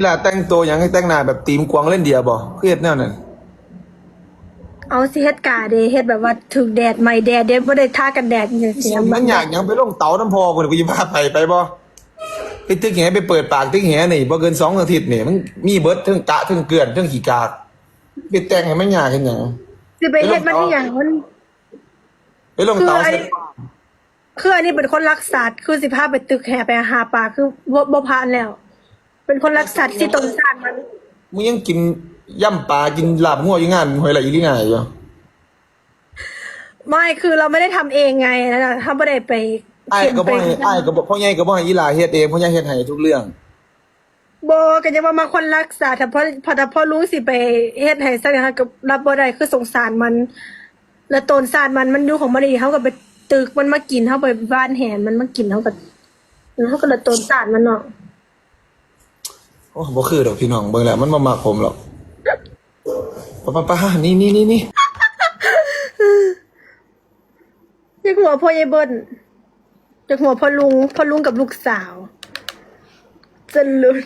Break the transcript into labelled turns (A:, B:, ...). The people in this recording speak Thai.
A: เวลาแต่งตัวอย่างให้แต่งหน้าแบบตีมกวางเล่นเดียบ่เครียดแนวนั้น
B: เอาสิเฮ็ดกาเดเฮ็ดแบบว่าถึงแดดไม่แดดเดดบ่ได้ทากันแดดจังซี่
A: มันอยากหยังไปลงเตาน้ำพอกูนี่กูจะพาไปไปบ่ไปตึกแหไปเปิดปากตึกแหนี่บ่เกินสองอาทิตย์นี่มันมีเบิดทั้งกะทั้งเกลือนทั้งขี้กากไปแต่งให้มันยากกันหยัง
B: สิไปเฮ็ดมันให้หยังมัน
A: ไปลงเตา
B: คือไอ้
A: ใส่
B: คืออันนี้เป็นคนรักสัตว์คือสิพาไปตึกแห่ไปหาปลาคือบ่บ่ผ่านแล้ว เป็นคนรักสัตว์ที่ตรงสร้างมัน
A: มึงยังกินย่ำปลากินลาบงัวอยู่งานหอยไหลอีหลีง่ายอยู่
B: ไม่คือเราไม่ได้ทำเองไงนะถ้าไม่ได้ไป
A: ไอ้ายก็บ่ให้ไอ้ายก็บ่พ่อใหญ่ก็บ่ให้อีหลาเฮ็ดเองพ่อใหญ่เฮ็ดให้ทุกเรื่อง
B: โบก็จะว่ามาคนรักษาแต่พอพอแต่พอรู้สิไปเฮ็ดให้สักอย่างก็รับบ่ได้คือสงสารมัน แล้วตนสารมันมันดูของมันดีเขาก็ไปตึกมันมากินเขาไปบ้านแหนมันมากินเขาก็เขาก็เลยตนสารมันเนาะ
A: โอ้บ่คือดอกพี่น้องเบิ่งแล้วมันบ่มักผมหรอกป้าป้าป้านี่นี่นี่นี่
B: จากหัวพ่อยายเบิ้ลจากหัวพ่อลุงพ่อลุงกับลูกสาวจะลุน